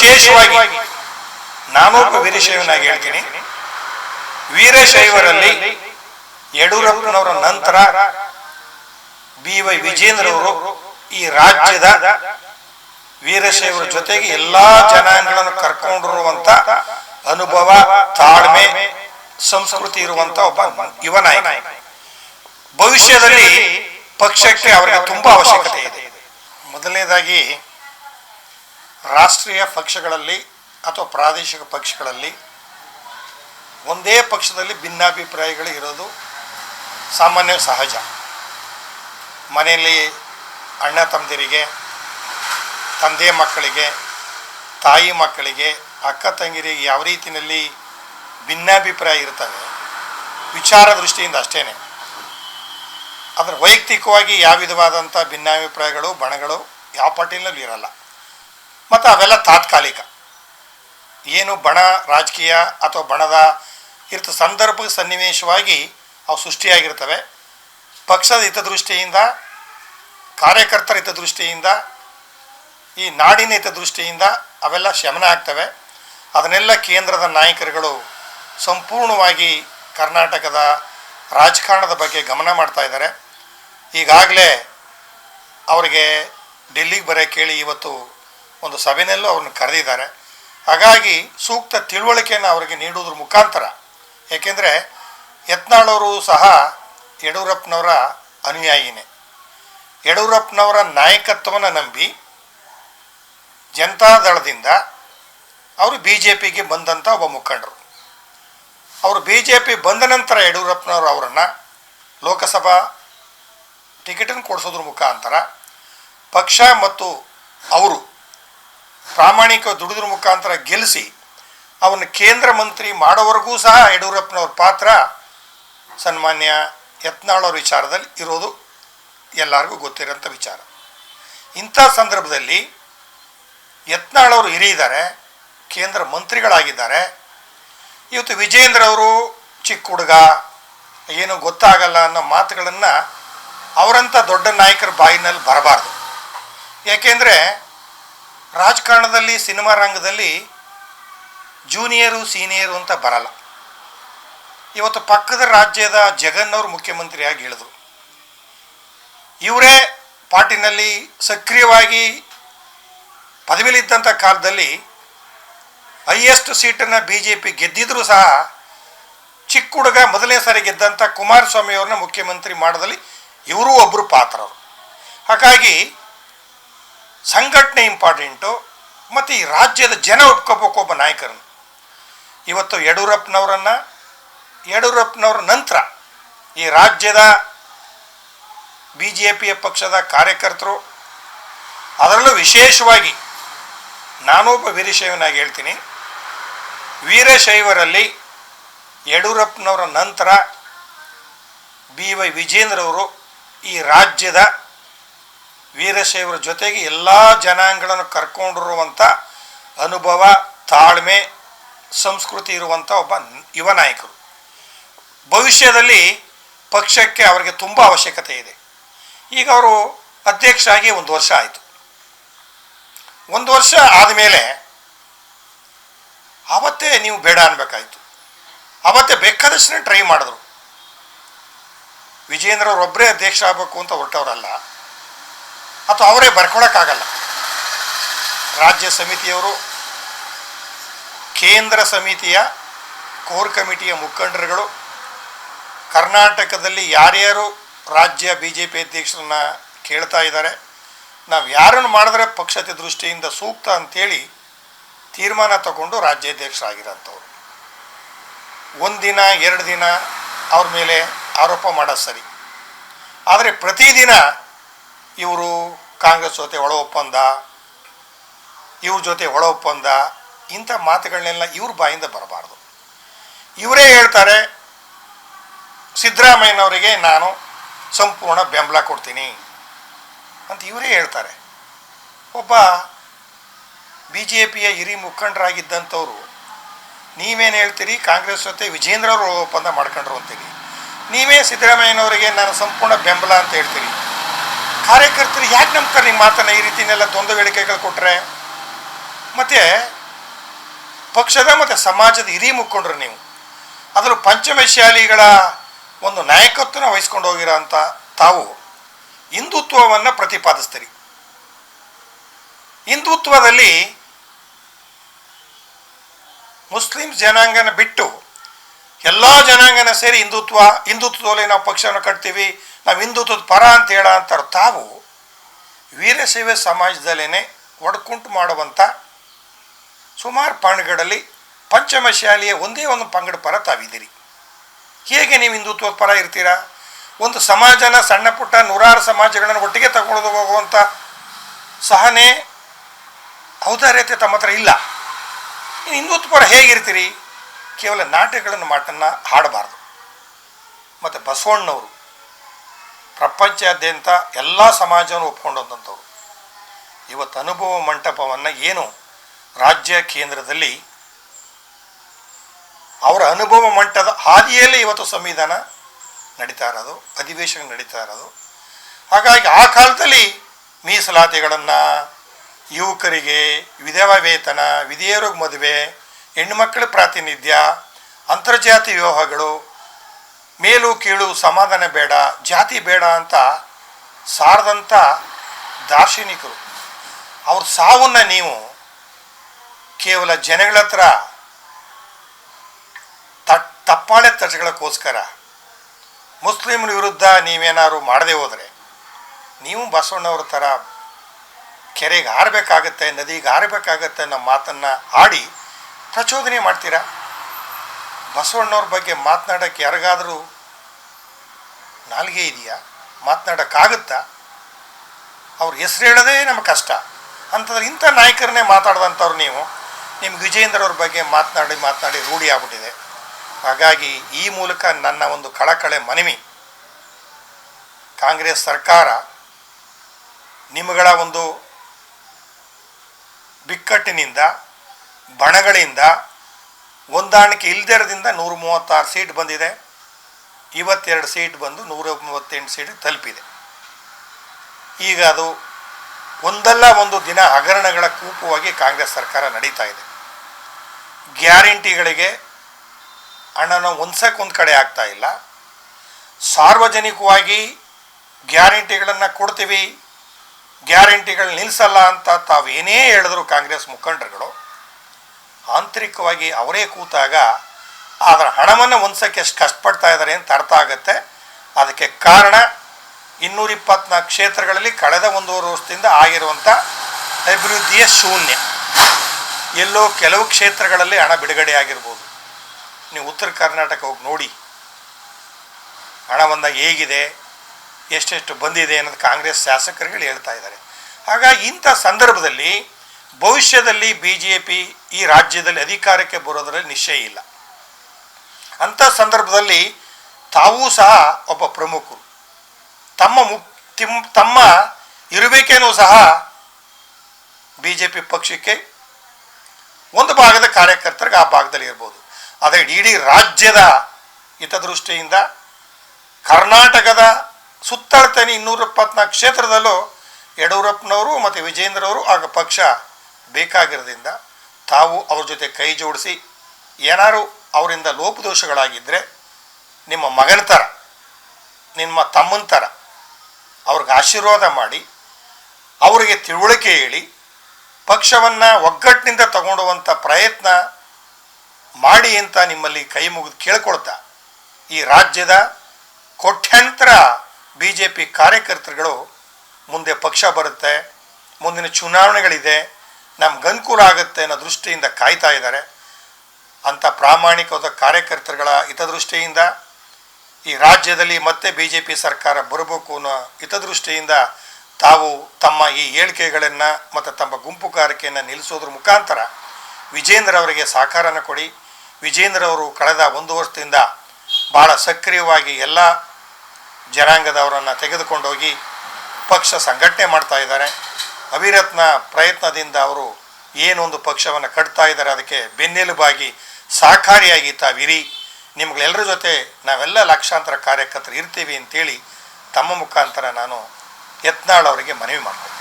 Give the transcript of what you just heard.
ವಿಶೇಷವಾಗಿ ನಾನೊಬ್ಬ ವೀರಶೈವನಾಗಿ ಹೇಳ್ತೀನಿ. ವೀರಶೈವರಲ್ಲಿ ಯಡಿಯೂರಪ್ಪನವರ ನಂತರ ಬಿ ವೈ ವಿಜೇಂದ್ರವರು ಈ ರಾಜ್ಯದ ವೀರಶೈವರ ಜೊತೆಗೆ ಎಲ್ಲಾ ಜನಾಂಗಗಳನ್ನು ಕರ್ಕೊಂಡಿರುವಂತ ಅನುಭವ, ತಾಳ್ಮೆ, ಸಂಸ್ಕೃತಿ ಇರುವಂತ ಒಬ್ಬ ಯುವ ನಾಯಕ. ಭವಿಷ್ಯದಲ್ಲಿ ಪಕ್ಷಕ್ಕೆ ಅವರಿಗೆ ತುಂಬಾ ಅವಶ್ಯಕತೆ ಇದೆ. ಮೊದಲನೇದಾಗಿ ರಾಷ್ಟ್ರೀಯ ಪಕ್ಷಗಳಲ್ಲಿ ಅಥವಾ ಪ್ರಾದೇಶಿಕ ಪಕ್ಷಗಳಲ್ಲಿ ಒಂದೇ ಪಕ್ಷದಲ್ಲಿ ಭಿನ್ನಾಭಿಪ್ರಾಯಗಳು ಇರೋದು ಸಾಮಾನ್ಯ ಸಹಜ. ಮನೆಯಲ್ಲಿ ಅಣ್ಣ ತಮ್ಮದಿರಿಗೆ, ತಂದೆ ಮಕ್ಕಳಿಗೆ, ತಾಯಿ ಮಕ್ಕಳಿಗೆ, ಅಕ್ಕ ತಂಗಿರಿಗೆ ಯಾವ ರೀತಿಯಲ್ಲಿ ಭಿನ್ನಾಭಿಪ್ರಾಯ ಇರ್ತವೆ? ವಿಚಾರ ದೃಷ್ಟಿಯಿಂದ ಅಷ್ಟೇ ಅದರ ವೈಯಕ್ತಿಕವಾಗಿ ಯಾವ ವಿಧವಾದಂಥ ಭಿನ್ನಾಭಿಪ್ರಾಯಗಳು, ಬಣಗಳು ಯಾವ ಪಾರ್ಟಿನಲ್ಲೂ ಇರಲ್ಲ. ಮತ್ತು ಅವೆಲ್ಲ ತಾತ್ಕಾಲಿಕ. ಏನು ಬಣ ರಾಜಕೀಯ ಅಥವಾ ಬಣದ ಇರ್ತ ಸಂದರ್ಭ ಸನ್ನಿವೇಶವಾಗಿ ಅವು ಸೃಷ್ಟಿಯಾಗಿರ್ತವೆ. ಪಕ್ಷದ ಹಿತದೃಷ್ಟಿಯಿಂದ, ಕಾರ್ಯಕರ್ತರ ಹಿತದೃಷ್ಟಿಯಿಂದ, ಈ ನಾಡಿನ ಹಿತದೃಷ್ಟಿಯಿಂದ ಅವೆಲ್ಲ ಶಮನ ಆಗ್ತವೆ. ಅದನ್ನೆಲ್ಲ ಕೇಂದ್ರದ ನಾಯಕರುಗಳು ಸಂಪೂರ್ಣವಾಗಿ ಕರ್ನಾಟಕದ ರಾಜಕಾರಣದ ಬಗ್ಗೆ ಗಮನ ಮಾಡ್ತಾ ಇದ್ದಾರೆ. ಈಗಾಗಲೇ ಅವರಿಗೆ ಡೆಲ್ಲಿಗೆ ಬರೋ ಕೇಳಿ ಇವತ್ತು ಒಂದು ಸಭೆಯಲ್ಲೂ ಅವ್ರನ್ನ ಕರೆದಿದ್ದಾರೆ. ಹಾಗಾಗಿ ಸೂಕ್ತ ತಿಳುವಳಿಕೆಯನ್ನು ಅವರಿಗೆ ನೀಡುವುದ್ರ ಮುಖಾಂತರ, ಏಕೆಂದರೆ ಯತ್ನಾಳವರು ಸಹ ಯಡಿಯೂರಪ್ಪನವರ ಅನುಯಾಯಿನೇ. ಯಡಿಯೂರಪ್ಪನವರ ನಾಯಕತ್ವವನ್ನು ನಂಬಿ ಜನತಾದಳದಿಂದ ಅವರು ಬಿ ಜೆ ಪಿಗೆ ಬಂದಂಥ ಒಬ್ಬ ಮುಖಂಡರು. ಅವರು ಬಿ ಜೆ ಪಿ ಬಂದ ನಂತರ ಯಡಿಯೂರಪ್ಪನವರು ಅವರನ್ನು ಲೋಕಸಭಾ ಟಿಕೆಟನ್ನು ಕೊಡಿಸೋದ್ರ ಮುಖಾಂತರ ಪಕ್ಷ ಮತ್ತು ಅವರು ಪ್ರಾಮಾಣಿಕ ದುಡಿದ್ರ ಮುಖಾಂತರ ಗೆಲ್ಲಿಸಿ ಅವನ್ನ ಕೇಂದ್ರ ಮಂತ್ರಿ ಮಾಡೋವರೆಗೂ ಸಹ ಯಡಿಯೂರಪ್ಪನವ್ರ ಪಾತ್ರ ಸನ್ಮಾನ್ಯ ಯತ್ನಾಳವ್ರ ವಿಚಾರದಲ್ಲಿ ಇರೋದು ಎಲ್ಲರಿಗೂ ಗೊತ್ತಿರೋಂಥ ವಿಚಾರ. ಇಂಥ ಸಂದರ್ಭದಲ್ಲಿ ಯತ್ನಾಳವರು ಹಿರಿಯಿದ್ದಾರೆ, ಕೇಂದ್ರ ಮಂತ್ರಿಗಳಾಗಿದ್ದಾರೆ. ಇವತ್ತು ವಿಜೇಂದ್ರ ಅವರು ಚಿಕ್ಕ ಹುಡುಗ, ಏನು ಗೊತ್ತಾಗಲ್ಲ ಅನ್ನೋ ಮಾತುಗಳನ್ನು ಅವರಂಥ ದೊಡ್ಡ ನಾಯಕರ ಬಾಯಿನಲ್ಲಿ ಬರಬಾರ್ದು. ಯಾಕೆಂದರೆ ರಾಜಕಾರಣದಲ್ಲಿ ಸಿನಿಮಾ ರಂಗದಲ್ಲಿ ಜೂನಿಯರು, ಸೀನಿಯರು ಅಂತ ಬರಲ್ಲ. ಇವತ್ತು ಪಕ್ಕದ ರಾಜ್ಯದ ಜಗನ್ನವರು ಮುಖ್ಯಮಂತ್ರಿಯಾಗಿ ಹೇಳಿದ್ರು ಇವರೇ ಪಾರ್ಟಿನಲ್ಲಿ ಸಕ್ರಿಯವಾಗಿ ಪದವಿಲಿದ್ದಂಥ ಕಾಲದಲ್ಲಿ ಹೈಯೆಸ್ಟ್ ಸೀಟನ್ನು ಬಿ ಜೆ ಪಿ ಗೆದ್ದಿದ್ರು ಸಹ ಚಿಕ್ಕ ಹುಡುಗ ಮೊದಲನೇ ಸಾರಿ ಗೆದ್ದಂಥ ಕುಮಾರಸ್ವಾಮಿ ಅವ್ರನ್ನ ಮುಖ್ಯಮಂತ್ರಿ ಮಾಡೋದಲ್ಲಿ ಇವರೂ ಒಬ್ಬರು ಪಾತ್ರರು. ಹಾಗಾಗಿ ಸಂಘಟನೆ ಇಂಪಾರ್ಟೆಂಟು, ಮತ್ತು ಈ ರಾಜ್ಯದ ಜನ ಒಪ್ಕೋಬೇಕು ಒಬ್ಬ ನಾಯಕರನ್ನು. ಇವತ್ತು ಯಡಿಯೂರಪ್ಪನವರನ್ನು, ಯಡಿಯೂರಪ್ಪನವ್ರ ನಂತರ ಈ ರಾಜ್ಯದ ಬಿ ಜೆ ಪಿಯ ಪಕ್ಷದ ಕಾರ್ಯಕರ್ತರು, ಅದರಲ್ಲೂ ವಿಶೇಷವಾಗಿ ನಾನೊಬ್ಬ ವೀರಶೈವನಾಗಿ ಹೇಳ್ತೀನಿ. ವೀರಶೈವರಲ್ಲಿ ಯಡಿಯೂರಪ್ಪನವರ ನಂತರ ಬಿ ವೈ ವಿಜೇಂದ್ರವರು ಈ ರಾಜ್ಯದ ವೀರಶೈವರ ಜೊತೆಗೆ ಎಲ್ಲ ಜನಾಂಗಗಳನ್ನು ಕರ್ಕೊಂಡಿರುವಂಥ ಅನುಭವ, ತಾಳ್ಮೆ, ಸಂಸ್ಕೃತಿ ಇರುವಂಥ ಒಬ್ಬ ಯುವ ನಾಯಕರು. ಭವಿಷ್ಯದಲ್ಲಿ ಪಕ್ಷಕ್ಕೆ ಅವರಿಗೆ ತುಂಬ ಅವಶ್ಯಕತೆ ಇದೆ. ಈಗ ಅವರು ಅಧ್ಯಕ್ಷ ಆಗಿ ಒಂದು ವರ್ಷ ಆಯಿತು. ಒಂದು ವರ್ಷ ಆದಮೇಲೆ ಅವತ್ತೇ ನೀವು ಬೇಡ ಅನ್ಬೇಕಾಯ್ತು. ಅವತ್ತೇ ಬೇಕಾದಷ್ಟೇ ಟ್ರೈ ಮಾಡಿದ್ರು. ವಿಜೇಂದ್ರ ಅವರೊಬ್ಬರೇ ಅಧ್ಯಕ್ಷ ಆಗಬೇಕು ಅಂತ ಹೊರಟವರಲ್ಲ. ಅಥವಾ ಅವರೇ ಬರ್ಕೊಳಕ್ಕಾಗಲ್ಲ. ರಾಜ್ಯ ಸಮಿತಿಯವರು, ಕೇಂದ್ರ ಸಮಿತಿಯ ಕೋರ್ ಕಮಿಟಿಯ ಮುಖಂಡರುಗಳು, ಕರ್ನಾಟಕದಲ್ಲಿ ಯಾರ್ಯಾರು ರಾಜ್ಯ ಬಿ ಜೆ ಪಿ ಅಧ್ಯಕ್ಷರನ್ನ ಕೇಳ್ತಾ ಇದ್ದಾರೆ, ನಾವು ಯಾರನ್ನು ಮಾಡಿದ್ರೆ ಪಕ್ಷದ ದೃಷ್ಟಿಯಿಂದ ಸೂಕ್ತ ಅಂತೇಳಿ ತೀರ್ಮಾನ ತಗೊಂಡು ರಾಜ್ಯಾಧ್ಯಕ್ಷರಾಗಿರೋಂಥವ್ರು. ಒಂದಿನ ಎರಡು ದಿನ ಅವ್ರ ಮೇಲೆ ಆರೋಪ ಮಾಡೋದು ಸರಿ. ಆದರೆ ಪ್ರತಿದಿನ ಇವರು ಕಾಂಗ್ರೆಸ್ ಜೊತೆ ಒಳ ಒಪ್ಪಂದ ಇವ್ರ ಜೊತೆ ಒಳ ಒಪ್ಪಂದ ಇಂಥ ಮಾತುಗಳನ್ನೆಲ್ಲ ಇವ್ರ ಬಾಯಿಂದ ಬರಬಾರ್ದು. ಇವರೇ ಹೇಳ್ತಾರೆ, ಸಿದ್ದರಾಮಯ್ಯನವರಿಗೆ ನಾನು ಸಂಪೂರ್ಣ ಬೆಂಬಲ ಕೊಡ್ತೀನಿ ಅಂತ ಇವರೇ ಹೇಳ್ತಾರೆ. ಒಬ್ಬ ಬಿ ಜೆ ಪಿಯ ಹಿರಿ ಮುಖಂಡರಾಗಿದ್ದಂಥವ್ರು, ನೀವೇನು ಹೇಳ್ತೀರಿ, ಕಾಂಗ್ರೆಸ್ ಜೊತೆ ವಿಜೇಂದ್ರ ಅವರು ಒಪ್ಪಂದ ಮಾಡ್ಕೊಂಡ್ರು ಅಂತೀರಿ. ನೀವೇ ಸಿದ್ದರಾಮಯ್ಯನವರಿಗೆ ನಾನು ಸಂಪೂರ್ಣ ಬೆಂಬಲ ಅಂತ ಹೇಳ್ತೀರಿ. ಕಾರ್ಯಕರ್ತರು ಯಾಕೆ ನಂಬ್ತಾರೆ ನಿಮ್ಮ ಮಾತನ್ನ? ಈ ರೀತಿನೆಲ್ಲ ದ್ವಂದ್ವ ಹೇಳಿಕೆಗಳು ಕೊಟ್ಟರೆ ಮತ್ತು ಪಕ್ಷದ ಮತ್ತು ಸಮಾಜದ ಹಿರಿ ಮುಖಂಡರು ನೀವು. ಅದರಲ್ಲೂ ಪಂಚಮಶಾಲಿಗಳ ಒಂದು ನಾಯಕತ್ವನ ವಹಿಸ್ಕೊಂಡು ಹೋಗಿರೋ ಅಂತ ತಾವು ಹಿಂದುತ್ವವನ್ನು ಪ್ರತಿಪಾದಿಸ್ತೀರಿ. ಹಿಂದುತ್ವದಲ್ಲಿ ಮುಸ್ಲಿಂ ಜನಾಂಗನ ಬಿಟ್ಟು ಎಲ್ಲ ಜನಾಂಗನ ಸೇರಿ ಹಿಂದುತ್ವ, ಹಿಂದುತ್ವದಲ್ಲಿ ನಾವು ಪಕ್ಷವನ್ನು ಕಟ್ತೀವಿ ನಾವು ಹಿಂದುತ್ವದ ಪರ ಅಂತ ಹೇಳ ಅಂತಾರೆ ತಾವು ವೀರಶೈವ ಸಮಾಜದಲ್ಲೇ ಒಡ್ಕುಂಟು ಮಾಡುವಂಥ ಸುಮಾರು ಪಂಚಮ ಪಂಚಮಶಾಲಿಯ ಒಂದೇ ಒಂದು ಪಂಗಡ ಪರ ತಾವಿದ್ದೀರಿ. ಹೇಗೆ ನೀವು ಹಿಂದುತ್ವದ ಪರ ಇರ್ತೀರಾ? ಒಂದು ಸಮಾಜನ ಸಣ್ಣ ಪುಟ್ಟ ನೂರಾರು ಸಮಾಜಗಳನ್ನು ಒಟ್ಟಿಗೆ ತಗೊಳ್ಳೋದು ಹೋಗುವಂಥ ಸಹನೆ ಔದಾರ್ಯತೆ ತಮ್ಮ ಹತ್ರ ಇಲ್ಲ. ನೀವು ಹಿಂದುತ್ವ ಪರ ಹೇಗಿರ್ತೀರಿ? ಕೇವಲ ನಾಟಕಗಳನ್ನು ಮಾಟನ್ನು ಹಾಡಬಾರ್ದು. ಮತ್ತು ಬಸವಣ್ಣವರು ಪ್ರಪಂಚಾದ್ಯಂತ ಎಲ್ಲ ಸಮಾಜವನ್ನು ಒಪ್ಕೊಂಡಂಥವ್ರು ಇವತ್ತು ಅನುಭವ ಮಂಟಪವನ್ನು ಏನು ರಾಜ್ಯ ಕೇಂದ್ರದಲ್ಲಿ ಅವರ ಅನುಭವ ಮಂಟದ ಹಾದಿಯಲ್ಲಿ ಇವತ್ತು ಸಂವಿಧಾನ ನಡೀತಾ ಇರೋದು, ಅಧಿವೇಶನ ನಡೀತಾ ಇರೋದು. ಹಾಗಾಗಿ ಆ ಕಾಲದಲ್ಲಿ ಮೀಸಲಾತಿಗಳನ್ನು, ಯುವಕರಿಗೆ ವಿಧವಾ ವೇತನ ವಿಧಿಯರಿಗೆ ಮದುವೆ, ಹೆಣ್ಣುಮಕ್ಕಳ ಪ್ರಾತಿನಿಧ್ಯ ಅಂತರ್ಜಾತಿ ವಿವಾಹಗಳು ಮೇಲು ಕೀಳು ಸಮಾಧಾನ ಬೇಡ, ಜಾತಿ ಬೇಡ ಅಂತ ಸಾರದಂಥ ದಾರ್ಶನಿಕರು. ಅವ್ರ ಸಾವನ್ನು ನೀವು ಕೇವಲ ಜನಗಳ ಹತ್ರ ತಪ್ಪಾಳೆ ತರ್ಸ್ಕೊಳ್ಳೋಕ್ಕೋಸ್ಕರ ಮುಸ್ಲಿಮ್ರ ವಿರುದ್ಧ ನೀವೇನಾದ್ರು ಮಾಡದೆ ಹೋದರೆ ನೀವು ಬಸವಣ್ಣವ್ರ ಥರ ಕೆರೆಗೆ ಹಾರಬೇಕಾಗತ್ತೆ, ನದಿಗೆ ಹಾರಬೇಕಾಗತ್ತೆ ಅನ್ನೋ ಮಾತನ್ನು ಆಡಿ ಪ್ರಚೋದನೆ ಮಾಡ್ತೀರಾ? ಬಸವಣ್ಣವ್ರ ಬಗ್ಗೆ ಮಾತನಾಡೋಕ್ಕೆ ಯಾರಿಗಾದರೂ ನಾಲ್ಗೆ ಇದೆಯಾ? ಮಾತನಾಡೋಕ್ಕಾಗುತ್ತಾ? ಅವ್ರ ಹೆಸರು ಹೇಳೋದೇ ನಮ್ಗೆ ಕಷ್ಟ. ಅಂತಂದ್ರೆ ಇಂಥ ನಾಯಕರನ್ನೇ ಮಾತಾಡ್ದಂಥವ್ರು ನೀವು. ನಿಮ್ಗೆ ವಿಜೇಂದ್ರ ಅವ್ರ ಬಗ್ಗೆ ಮಾತನಾಡಿ ಮಾತನಾಡಿ ರೂಢಿ ಆಗ್ಬಿಟ್ಟಿದೆ. ಹಾಗಾಗಿ ಈ ಮೂಲಕ ನನ್ನ ಒಂದು ಕಳಕಳೆ ಮನವಿ. ಕಾಂಗ್ರೆಸ್ ಸರ್ಕಾರ ನಿಮ್ಮಗಳ ಒಂದು ಬಿಕ್ಕಟ್ಟಿನಿಂದ, ಬಣಗಳಿಂದ ಹೊಂದಾಣಿಕೆ ಇಲ್ದಿರೋದ್ರಿಂದ ನೂರ ಮೂವತ್ತಾರು ಸೀಟ್ ಬಂದಿದೆ. ಇವತ್ತೆರಡು ಸೀಟ್ ಬಂದು ನೂರ ಮೂವತ್ತೆಂಟು ಸೀಟ್ ತಲುಪಿದೆ. ಈಗ ಅದು ಒಂದಲ್ಲ ಒಂದು ದಿನ ಹಗರಣಗಳ ಕೂಪವಾಗಿ ಕಾಂಗ್ರೆಸ್ ಸರ್ಕಾರ ನಡೀತಾ ಇದೆ. ಗ್ಯಾರಂಟಿಗಳಿಗೆ ಹಣನ ಒಂದ್ಸಕ್ಕೊಂದು ಕಡೆ ಆಗ್ತಾ ಇಲ್ಲ. ಸಾರ್ವಜನಿಕವಾಗಿ ಗ್ಯಾರಂಟಿಗಳನ್ನು ಕೊಡ್ತೀವಿ. ಗ್ಯಾರಂಟಿಗಳು ನಿಲ್ಲಿಸಲ್ಲ ಅಂತ ತಾವೇನೇ ಹೇಳಿದ್ರು ಕಾಂಗ್ರೆಸ್ ಮುಖಂಡರುಗಳು. ಆಂತರಿಕವಾಗಿ ಅವರೇ ಕೂತಾಗ ಅದರ ಹಣವನ್ನು ಹೊಂದಿಸೋಕ್ಕೆ ಎಷ್ಟು ಕಷ್ಟಪಡ್ತಾ ಇದ್ದಾರೆ ಅಂತ ಅರ್ಥ ಆಗುತ್ತೆ. ಅದಕ್ಕೆ ಕಾರಣ ಇನ್ನೂರ ಇಪ್ಪತ್ನಾಲ್ಕು ಕ್ಷೇತ್ರಗಳಲ್ಲಿ ಕಳೆದ ಒಂದೂವರೆ ವರ್ಷದಿಂದ ಆಗಿರುವಂಥ ಅಭಿವೃದ್ಧಿಯ ಶೂನ್ಯ. ಎಲ್ಲೋ ಕೆಲವು ಕ್ಷೇತ್ರಗಳಲ್ಲಿ ಹಣ ಬಿಡುಗಡೆ ಆಗಿರ್ಬೋದು. ನೀವು ಉತ್ತರ ಕರ್ನಾಟಕ ಹೋಗಿ ನೋಡಿ. ಹಣವನ್ನು ಹೇಗಿದೆ, ಎಷ್ಟೆಷ್ಟು ಬಂದಿದೆ ಅನ್ನೋದು ಕಾಂಗ್ರೆಸ್ ಶಾಸಕರುಗಳು ಹೇಳ್ತಾ ಇದ್ದಾರೆ. ಹಾಗಾಗಿ ಇಂಥ ಸಂದರ್ಭದಲ್ಲಿ ಭವಿಷ್ಯದಲ್ಲಿ ಬಿ ಜೆ ಪಿ ಈ ರಾಜ್ಯದಲ್ಲಿ ಅಧಿಕಾರಕ್ಕೆ ಬರೋದರಲ್ಲಿ ನಿಶ್ಚಯ ಇಲ್ಲ. ಅಂಥ ಸಂದರ್ಭದಲ್ಲಿ ತಾವೂ ಸಹ ಒಬ್ಬ ಪ್ರಮುಖರು. ತಮ್ಮ ಮುಕ್ ತಿಮ್, ತಮ್ಮ ಇರಬೇಕೇನೂ ಸಹ ಬಿ ಜೆ ಪಿ ಪಕ್ಷಕ್ಕೆ ಒಂದು ಭಾಗದ ಕಾರ್ಯಕರ್ತರಿಗೆ ಆ ಭಾಗದಲ್ಲಿ ಇರ್ಬೋದು. ಆದರೆ ಇಡೀ ರಾಜ್ಯದ ಹಿತದೃಷ್ಟಿಯಿಂದ ಕರ್ನಾಟಕದ ಸುತ್ತಳತೆನೆ ಇನ್ನೂರ ಇಪ್ಪತ್ನಾಲ್ಕು ಕ್ಷೇತ್ರದಲ್ಲೂ ಯಡಿಯೂರಪ್ಪನವರು ಮತ್ತು ವಿಜೇಂದ್ರವರು ಆಗ ಪಕ್ಷ ಬೇಕಾಗಿರೋದ್ರಿಂದ ತಾವು ಅವ್ರ ಜೊತೆ ಕೈ ಜೋಡಿಸಿ ಏನಾರು ಅವರಿಂದ ಲೋಪದೋಷಗಳಾಗಿದ್ದರೆ ನಿಮ್ಮ ಮಗನ ಥರ ನಿಮ್ಮ ತಮ್ಮನ ಥರ ಅವ್ರಿಗೆ ಆಶೀರ್ವಾದ ಮಾಡಿ, ಅವರಿಗೆ ತಿಳುವಳಿಕೆ ಹೇಳಿ, ಪಕ್ಷವನ್ನು ಒಗ್ಗಟ್ಟಿನಿಂದ ತಗೊಂಡುವಂಥ ಪ್ರಯತ್ನ ಮಾಡಿ ಅಂತ ನಿಮ್ಮಲ್ಲಿ ಕೈ ಮುಗಿದು ಕೇಳ್ಕೊಳ್ತಾ, ಈ ರಾಜ್ಯದ ಕೋಟ್ಯಾಂತರ ಬಿ ಜೆ ಪಿ ಕಾರ್ಯಕರ್ತರುಗಳು ಮುಂದೆ ಪಕ್ಷ ಬರುತ್ತೆ, ಮುಂದಿನ ಚುನಾವಣೆಗಳಿದೆ ನಮ್ಗೆ ಅನುಕೂಲ ಆಗುತ್ತೆ ಅನ್ನೋ ದೃಷ್ಟಿಯಿಂದ ಕಾಯ್ತಾ ಇದ್ದಾರೆ. ಅಂಥ ಪ್ರಾಮಾಣಿಕವಾದ ಕಾರ್ಯಕರ್ತರುಗಳ ಹಿತದೃಷ್ಟಿಯಿಂದ ಈ ರಾಜ್ಯದಲ್ಲಿ ಮತ್ತೆ ಬಿ ಜೆ ಪಿ ಸರ್ಕಾರ ಬರಬೇಕು ಅನ್ನೋ ಹಿತದೃಷ್ಟಿಯಿಂದ ತಾವು ತಮ್ಮ ಈ ಹೇಳಿಕೆಗಳನ್ನು ಮತ್ತು ತಮ್ಮ ಗುಂಪುಗಾರಿಕೆಯನ್ನು ನಿಲ್ಲಿಸೋದ್ರ ಮುಖಾಂತರ ವಿಜೇಂದ್ರ ಅವರಿಗೆ ಸಹಕಾರನ ಕೊಡಿ. ವಿಜೇಂದ್ರ ಅವರು ಕಳೆದ ಒಂದು ವರ್ಷದಿಂದ ಭಾಳ ಸಕ್ರಿಯವಾಗಿ ಎಲ್ಲ ಜನಾಂಗದವರನ್ನು ತೆಗೆದುಕೊಂಡೋಗಿ ಪಕ್ಷ ಸಂಘಟನೆ ಮಾಡ್ತಾ ಇದ್ದಾರೆ. ಅವಿರತ್ನ ಪ್ರಯತ್ನದಿಂದ ಅವರು ಏನೊಂದು ಪಕ್ಷವನ್ನು ಕಟ್ತಾ ಇದ್ದಾರೆ, ಅದಕ್ಕೆ ಬೆನ್ನೆಲುಬಾಗಿ ಸಹಕಾರಿಯಾಗಿ ತಾವಿರಿ. ನಿಮ್ಗಳೆಲ್ಲರ ಜೊತೆ ನಾವೆಲ್ಲ ಲಕ್ಷಾಂತರ ಕಾರ್ಯಕರ್ತರು ಇರ್ತೀವಿ ಅಂತೇಳಿ ತಮ್ಮ ಮುಖಾಂತರ ನಾನು ಯತ್ನಾಳ್ ಅವರಿಗೆ ಮನವಿ ಮಾಡ್ತೀನಿ